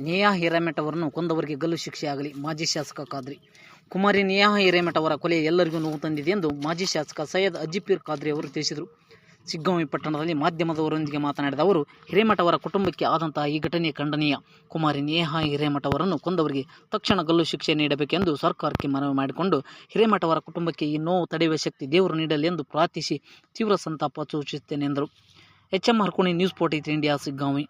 ನೇಹಾ ಹಿರೇಮಠ ಅವರನ್ನು ಕೊಂದವರಿಗೆ ಗಲ್ಲು ಶಿಕ್ಷೆ ಆಗಲಿ. ಮಾಜಿ ಶಾಸಕ ಖಾದ್ರಿ. ಕುಮಾರಿ ನೇಹಾ ಹಿರೇಮಠ ಅವರ ಕೊಲೆ ಎಲ್ಲರಿಗೂ ನೋವು ತಂದಿದೆ ಎಂದು ಮಾಜಿ ಶಾಸಕ ಸೈಯದ್ ಅಜ್ಜಿಪೀರ್ ಖಾದ್ರಿ ಅವರು ತಿಳಿಸಿದರು. ಸಿಗ್ಗಾಂವಿ ಪಟ್ಟಣದಲ್ಲಿ ಮಾಧ್ಯಮದವರೊಂದಿಗೆ ಮಾತನಾಡಿದ ಅವರು, ಹಿರೇಮಠ ಅವರ ಕುಟುಂಬಕ್ಕೆ ಆದಂತಹ ಈ ಘಟನೆ ಖಂಡನೀಯ. ಕುಮಾರಿ ನೇಹಾ ಹಿರೇಮಠ ಅವರನ್ನು ಕೊಂದವರಿಗೆ ತಕ್ಷಣ ಗಲ್ಲು ಶಿಕ್ಷೆ ನೀಡಬೇಕೆಂದು ಸರ್ಕಾರಕ್ಕೆ ಮನವಿ ಮಾಡಿಕೊಂಡು, ಹಿರೇಮಠ ಅವರ ಕುಟುಂಬಕ್ಕೆ ಈ ನೋವು ತಡೆಯುವ ಶಕ್ತಿ ದೇವರು ನೀಡಲಿ ಎಂದು ಪ್ರಾರ್ಥಿಸಿ ತೀವ್ರ ಸಂತಾಪ ಸೂಚಿಸುತ್ತೇನೆ ಎಂದರು. H M Harkuni news forty three India, Shiggavi.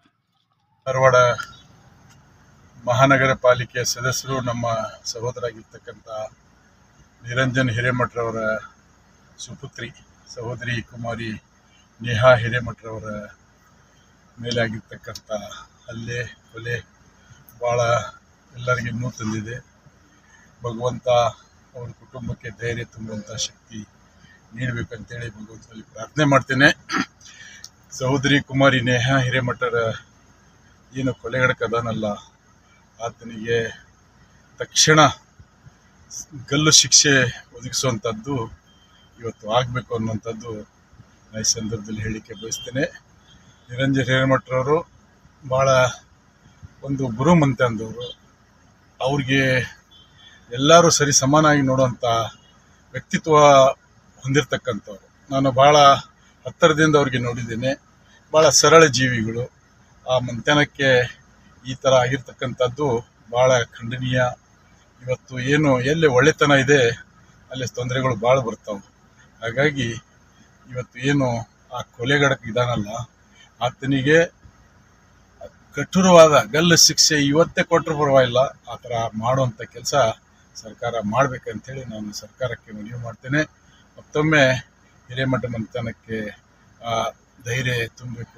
ಮಹಾನಗರ ಪಾಲಿಕೆಯ ಸದಸ್ಯರು, ನಮ್ಮ ಸಹೋದರಾಗಿರ್ತಕ್ಕಂಥ ನಿರಂಜನ್ ಹಿರೇಮಠರವರ ಸುಪುತ್ರಿ ಸಹೋದರಿ ಕುಮಾರಿ ನೇಹಾ ಹಿರೇಮಠರವರ ಮೇಲೆ ಆಗಿರ್ತಕ್ಕಂಥ ಹಲ್ಲೆ, ಕೊಲೆ ಭಾಳ ಎಲ್ಲರಿಗೆ ಇನ್ನೂ ತಂದಿದೆ. ಭಗವಂತ ಅವ್ರ ಕುಟುಂಬಕ್ಕೆ ಧೈರ್ಯ ತುಂಬುವಂಥ ಶಕ್ತಿ ನೀಡಬೇಕಂತೇಳಿ ಭಗವಂತನಲ್ಲಿ ಪ್ರಾರ್ಥನೆ ಮಾಡ್ತೇನೆ. ಸಹೋದರಿ ಕುಮಾರಿ ನೇಹಾ ಹಿರೇಮಠರ ಏನು ಕೊಲೆಗಡಕ ಅದಾನಲ್ಲ ಆತನಿಗೆ ತಕ್ಷಣ ಗಲ್ಲು ಶಿಕ್ಷೆ ಒದಗಿಸುವಂಥದ್ದು ಇವತ್ತು ಆಗಬೇಕು ಅನ್ನುವಂಥದ್ದು ನಾನು ಈ ಸಂದರ್ಭದಲ್ಲಿ ಹೇಳಿಕೆ ಬಯಸ್ತೇನೆ. ನಿರಂಜನ್ ಹಿರೇಮಠರವರು ಭಾಳ ಒಂದು ಗುರುಮಂತೆ ಅಂದವರು ಅವ್ರಿಗೆ ಎಲ್ಲರೂ ಸರಿ ಸಮಾನಾಗಿ ನೋಡುವಂಥ ವ್ಯಕ್ತಿತ್ವ ಹೊಂದಿರತಕ್ಕಂಥವ್ರು. ನಾನು ಭಾಳ ಹತ್ತಿರದಿಂದ ಅವ್ರಿಗೆ ನೋಡಿದ್ದೇನೆ. ಭಾಳ ಸರಳ ಜೀವಿಗಳು. ಆ ಮಂಥನಕ್ಕೆ ಈ ಥರ ಆಗಿರ್ತಕ್ಕಂಥದ್ದು ಭಾಳ ಖಂಡನೀಯ. ಇವತ್ತು ಏನು ಎಲ್ಲಿ ಒಳ್ಳೆತನ ಇದೆ ಅಲ್ಲಿ ತೊಂದರೆಗಳು ಭಾಳ ಬರ್ತಾವೆ. ಹಾಗಾಗಿ ಇವತ್ತು ಏನು ಆ ಕೊಲೆಗಡಕ ಇದಾನಲ್ಲ ಆತನಿಗೆ ಕಠೋರವಾದ ಗಲ್ಲು ಶಿಕ್ಷೆ ಇವತ್ತೇ ಕೊಟ್ಟರು ಪರವಾಗಿಲ್ಲ. ಆ ಥರ ಮಾಡುವಂಥ ಕೆಲಸ ಸರ್ಕಾರ ಮಾಡಬೇಕಂತೇಳಿ ನಾನು ಸರ್ಕಾರಕ್ಕೆ ಮನವಿ ಮಾಡ್ತೇನೆ. ಮತ್ತೊಮ್ಮೆ ಹಿರೇಮಠ ಮಂತನಕ್ಕೆ ಆ, ಧೈರ್ಯ ತುಂಬಬೇಕು.